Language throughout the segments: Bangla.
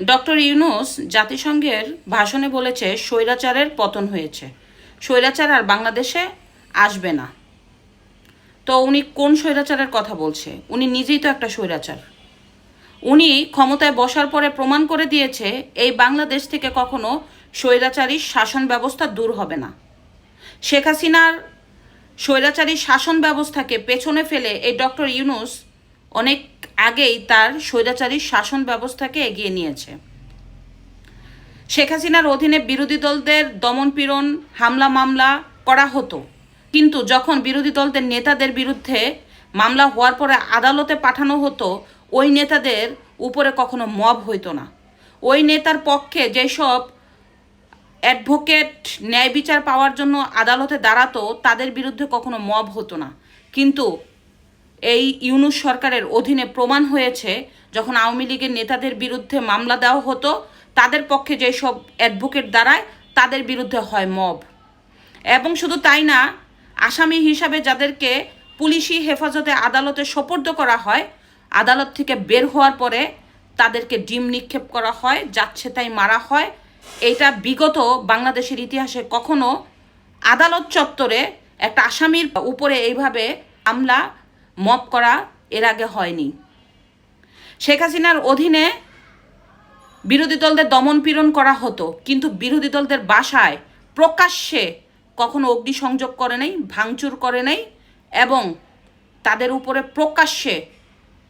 ডক্টর ইউনুস জাতিসংঘের ভাষণে বলেছে, স্বৈরাচারের পতন হয়েছে। স্বৈরাচার আর বাংলাদেশে আসবে না। তো উনি কোন স্বৈরাচারের কথা বলছে? উনি নিজেই তো একটা স্বৈরাচার। উনি ক্ষমতায় বসার পরে প্রমাণ করে দিয়েছে, এই বাংলাদেশ থেকে কখনো স্বৈরাচারী শাসন ব্যবস্থা দূর হবে না। শেখ হাসিনার স্বৈরাচারী শাসন ব্যবস্থাকে পেছনে ফেলে এই ডক্টর ইউনুস অনেক আগেই তার স্বৈরাচারী শাসন ব্যবস্থাকে এগিয়ে নিয়েছে। শেখ হাসিনার অধীনে বিরোধী দলদের দমনপীড়ন হামলা, মামলা করা হতো। কিন্তু যখন বিরোধী দলদের নেতাদের বিরুদ্ধে মামলা হওয়ার পরে আদালতে পাঠানো হতো, ওই নেতাদের উপরে কখনো মব হইতো না। ওই নেতার পক্ষে যেসব অ্যাডভোকেট ন্যায় বিচার পাওয়ার জন্য আদালতে দাঁড়াতো, তাদের বিরুদ্ধে কখনো মব হতো না। কিন্তু এই ইউনুস সরকারের অধীনে প্রমাণ হয়েছে, যখন আওয়ামী লীগের নেতাদের বিরুদ্ধে মামলা দেওয়া হতো, তাদের পক্ষে যেসব অ্যাডভোকেট দাঁড়ায়, তাদের বিরুদ্ধে হয় মব এবং শুধু তাই না, আসামি হিসাবে যাদেরকে পুলিশি হেফাজতে আদালতে সোপর্দ করা হয়, আদালত থেকে বের হওয়ার পরে তাদেরকে ডিম নিক্ষেপ করা হয়, যাচ্ছে তাই মারা হয়। এটা বিগত বাংলাদেশের ইতিহাসে কখনো আদালত চত্বরে একটা আসামির উপরে এইভাবে হামলা মপ করা এর আগে হয়নি। শেখ হাসিনার অধীনে বিরোধী দলদের দমন পীড়ন করা হতো, কিন্তু বিরোধী দলদের বাসায় প্রকাশ্যে কখনো অগ্নিসংযোগ করে নাই, ভাঙচুর করে নাই এবং তাদের উপরে প্রকাশ্যে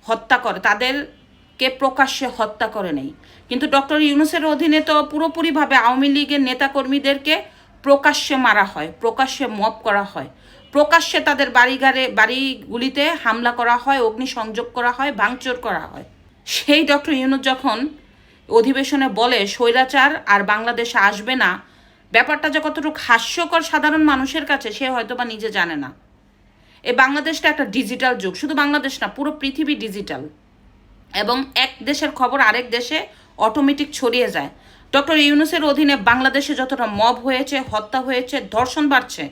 হত্যা করে, তাদেরকে প্রকাশ্যে হত্যা করে নেই। কিন্তু ডক্টর ইউনুসের অধীনে তো পুরোপুরিভাবে আওয়ামী লীগের নেতাকর্মীদেরকে প্রকাশ্যে মারা হয়, প্রকাশ্যে মপ করা হয়। প্রকাশ্যে তাদের বাড়িঘরে বাড়িগুলিতে হামলা করা হয়, অগ্নিসংযোগ করা হয়, ভাঙচুর করা হয়। সেই ডক্টর ইউনুস যখন অধিবেশনে বলে, স্বৈরাচার আর বাংলাদেশে আসবে না। ব্যাপারটা যে কতটুকু হাস্যকর সাধারণ মানুষের কাছে, সে হয়তো বা নিজে জানে না। এ বাংলাদেশটা একটা ডিজিটাল যুগ, শুধু বাংলাদেশ না, পুরো পৃথিবী ডিজিটাল। এবং এক দেশের খবর আরেক দেশে অটোমেটিক ছড়িয়ে যায়। ডক্টর ইউনুসের অধীনে বাংলাদেশে যতটা মব হয়েছে, হত্যা হয়েছে, ধর্ষণ বাড়ছে,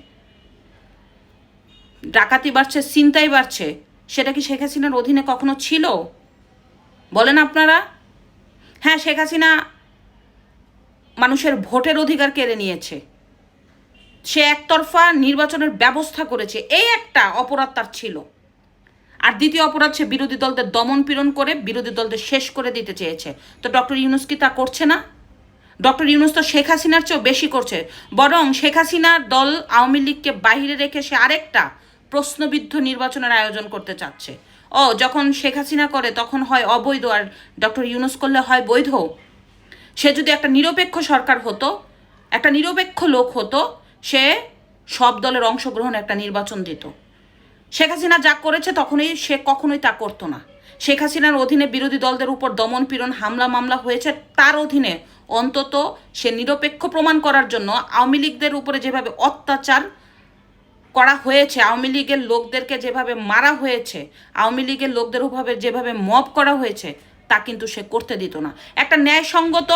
ডাকাতি বাড়ছে চিন্তাই বাড়ছে, সেটা কি শেখ হাসিনার অধীনে কখনো ছিল? বলেন আপনারা। হ্যাঁ শেখ হাসিনা মানুষের ভোটের অধিকার কেড়ে নিয়েছে। সে একতরফা নির্বাচনের ব্যবস্থা করেছে। এই একটা অপরাধ তার ছিল। আর দ্বিতীয় অপরাধ সে বিরোধী দলদের দমন পীড়ন করে, বিরোধী দলদের শেষ করে দিতে চেয়েছে। তো ডক্টর ইউনুস কি তা করছে না? ডক্টর ইউনুস তো শেখ হাসিনার চেয়েও বেশি করছে। বরং শেখ হাসিনার দল আওয়ামী লীগকে বাইরে রেখে সে আরেকটা প্রশ্নবিদ্ধ নির্বাচনের আয়োজন করতে চাচ্ছে। ও, যখন শেখ হাসিনা করে, তখন হয় অবৈধ আর ডক্টর ইউনুস করলে হয় বৈধ। সে যদি একটা নিরপেক্ষ সরকার হতো, একটা নিরপেক্ষ লোক হতো, সে সব দলের অংশগ্রহণ একটা নির্বাচন দিত। শেখ হাসিনা যা করেছে, তখনই সে কখনোই তা করতো না। শেখ হাসিনার অধীনে বিরোধী দলদের উপর দমন পীড়ন, হামলা, মামলা হয়েছে। তার অধীনে অন্তত সে নিরপেক্ষ প্রমাণ করার জন্য আওয়ামী লীগদের উপরে যেভাবে অত্যাচার করা হয়েছে, আওয়ামী লীগের লোকদেরকে যেভাবে মারা হয়েছে, আওয়ামী লীগের লোকদের উপরে যেভাবে মব করা হয়েছে, তা কিন্তু সে করতে দিত না। একটা ন্যায়সঙ্গত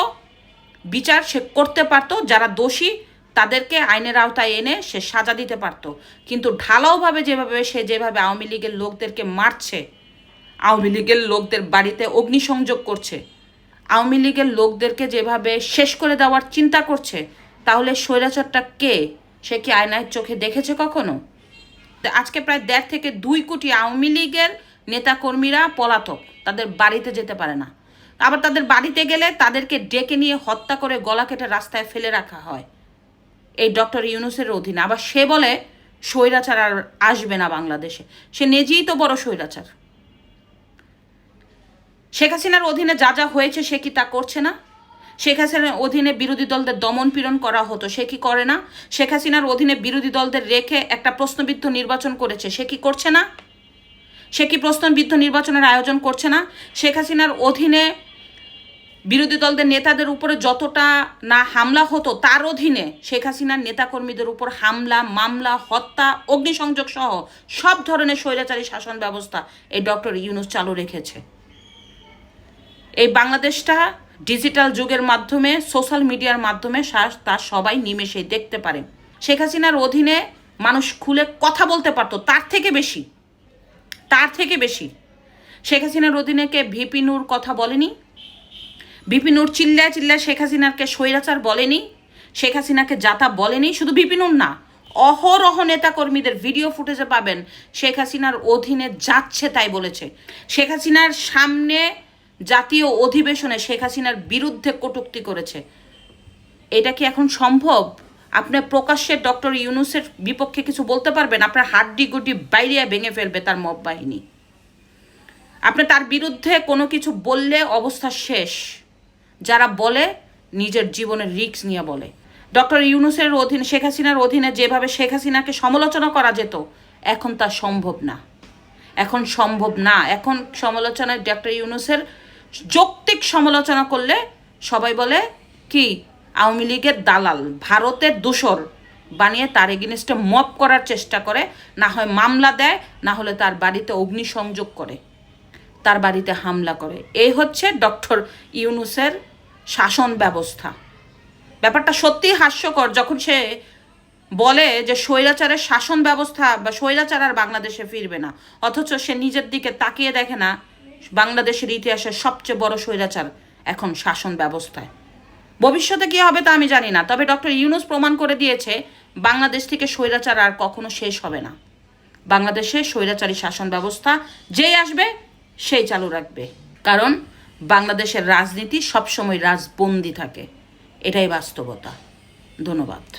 বিচার সে করতে পারতো, যারা দোষী তাদেরকে আইনের আওতায় এনে সে সাজা দিতে পারতো। কিন্তু ঢালাওভাবে যেভাবে সে যেভাবে আওয়ামী লীগের লোকদেরকে মারছে আওয়ামী লীগের লোকদের বাড়িতে অগ্নিসংযোগ করছে। আওয়ামী লীগের লোকদেরকে যেভাবে শেষ করে দেওয়ার চিন্তা করছে, তাহলে স্বৈরাচারটা কে? সে কি আয়নায় চোখে দেখেছে কখনো? আজকে প্রায় দেড় থেকে দুই কোটি আওয়ামী লীগের নেতাকর্মীরা পলাতক, তাদের বাড়িতে যেতে পারে না। আবার তাদের বাড়িতে গেলে তাদেরকে ডেকে নিয়ে হত্যা করে গলা কেটে রাস্তায় ফেলে রাখা হয়। এই ডক্টর ইউনুসের অধীনে। আবার সে বলে, স্বৈরাচার আর আসবে না বাংলাদেশে। সে নিজেই তো বড় স্বৈরাচার। শেখ হাসিনার অধীনে যা যা হয়েছে সে কি তা করছে না? শেখ হাসিনার অধীনে বিরোধী দলদের দমন পীড়ন করা হতো, সে কি করে না? শেখ হাসিনার অধীনে বিরোধী দলদের রেখে একটা প্রশ্নবিদ্ধ নির্বাচন করেছে, সে কি করছে না? সে কি প্রশ্নবিদ্ধ নির্বাচনের আয়োজন করছে না? শেখ হাসিনার অধীনে বিরোধী দলদের নেতাদের উপরে যতটা না হামলা হতো, তার অধীনে শেখ হাসিনার নেতাকর্মীদের উপর হামলা, মামলা, হত্যা অগ্নিসংযোগ সহ সব ধরনের স্বৈরাচারী শাসন ব্যবস্থা এই ডক্টর ইউনুস চালু রেখেছে। এই বাংলাদেশটা ডিজিটাল যুগের মাধ্যমে, সোশ্যাল মিডিয়ার মাধ্যমে তা সবাই নিমেষে দেখতে পারে। শেখ হাসিনার অধীনে মানুষ খুলে কথা বলতে পারতো, তার থেকে বেশি, তার থেকে বেশি। শেখ হাসিনার অধীনে কে ভিপি নূর কথা বলেনি বিপিনুর চিল্লায় চিল্লায় শেখ হাসিনাকে স্বৈরাচার বলেনি, শেখ হাসিনাকে যাতা বলেনি, শুধু বিপিনুর না, অহরহ নেতাকর্মীদের ভিডিও ফুটেজে পাবেন, শেখ হাসিনার অধীনে যাচ্ছে তাই বলেছে। শেখ হাসিনার সামনে জাতীয় অধিবেশনে শেখ হাসিনার বিরুদ্ধে কটূক্তি করেছে। এটা কি এখন সম্ভব? আপনি প্রকাশ্যে ডক্টর ইউনুসের বিপক্ষে কিছু বলতে পারবেন? আপনার হাড্ডি গুড্ডি বাইরে ভেঙে ফেলবে তার মব বাহিনী। আপনি তার বিরুদ্ধে কোনো কিছু বললে অবস্থা শেষ। যারা বলে, নিজের জীবনের রিস্ক নিয়ে বলে। ডক্টর ইউনুসের অধীনে, শেখ হাসিনার অধীনে যেভাবে শেখ হাসিনাকে সমালোচনা করা যেত, এখন তা সম্ভব না। এখন সম্ভব না। এখন সমালোচনায় ডক্টর ইউনুসের যৌক্তিক সমালোচনা করলে সবাই বলে, কি, আওয়ামী লীগের দালাল, ভারতের দূষর বানিয়ে তার এগেনিস্টে মপ করার চেষ্টা করে, না হয় মামলা দেয়, না হলে তার বাড়িতে অগ্নিসংযোগ করে, তার বাড়িতে হামলা করে। এই হচ্ছে ডক্টর ইউনুসের শাসন ব্যবস্থা। ব্যাপারটা সত্যিই হাস্যকর, যখন সে বলে যে স্বৈরাচারের শাসন ব্যবস্থা বা স্বৈরাচার আর বাংলাদেশে ফিরবে না, অথচ সে নিজের দিকে তাকিয়ে দেখে না বাংলাদেশের ইতিহাসের সবচেয়ে বড় স্বৈরাচার এখন শাসন ব্যবস্থায়। ভবিষ্যতে কি হবে তা আমি জানি না, তবে ডক্টর ইউনুস প্রমাণ করে দিয়েছে, বাংলাদেশ থেকে স্বৈরাচার আর কখনো শেষ হবে না। বাংলাদেশে স্বৈরাচারী শাসন ব্যবস্থা যেই আসবে, সেই চালু রাখবে। কারণ বাংলাদেশের রাজনীতি সবসময় রাজবন্দি থাকে। এটাই বাস্তবতা। ধন্যবাদ।